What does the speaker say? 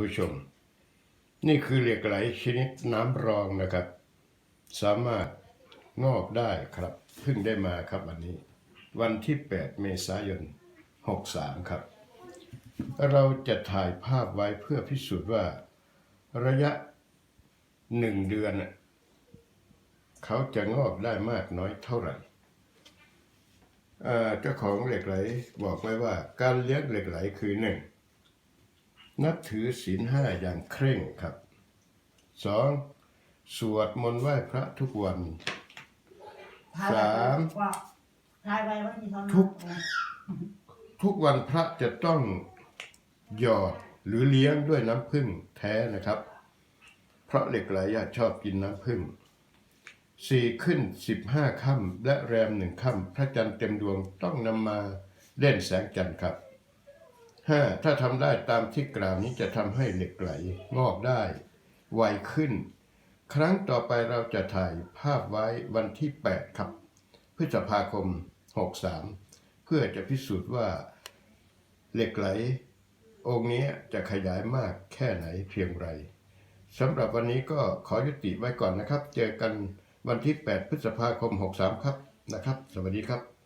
ผู้ชม นี่คือเหล็กไหลชนิดน้ำรองนะครับ สามารถงอกได้ครับเพิ่งได้มาครับวันนี้ วันที่ 8 เมษายน 63 ครับ เราจะถ่ายภาพไว้เพื่อพิสูจน์ว่า ระยะหนึ่งเดือนเขาจะงอกได้มากน้อยเท่าไหร่เอ่อเจ้าของเหล็กไหลบอกไว้ว่าการเลี้ยงเหล็กไหลคือหนึ่ง นับถือศีลห้าอย่างเคร่งครับสองสวดมนต์ไหว้พระทุกวันสามทายไว้ว่ามีเท่านั้นทุกทุกวันพระจะต้องหยอดหรือเลี้ยงด้วยน้ำผึ้งแท้นะครับ เพราะเหล็กไหลอะชอบกินน้ำผึ้งสี่ขึ้นสิบห้าค่ำและแรมหนึ่งค่ำพระจันทร์เต็มดวงต้องนำมาเล่นแสงจันทร์ครับ ห้าถ้าทำได้ตามที่กล่าวนี้จะทำให้เหล็กไหลงอกได้ ไวขึ้น ครั้งต่อไปเราจะถ่ายภาพไว้วันที่ 8 ครับ พฤษภาคม 63 เพื่อจะพิสูจน์ว่า เหล็กไหล องค์นี้จะขยายมากแค่ไหนเพียงไรสำหรับวันนี้ก็ขอยุติไว้ก่อนนะครับ เจอกันวันที่ 8 พฤษภาคม 63 ครับนะครับ สวัสดีครับ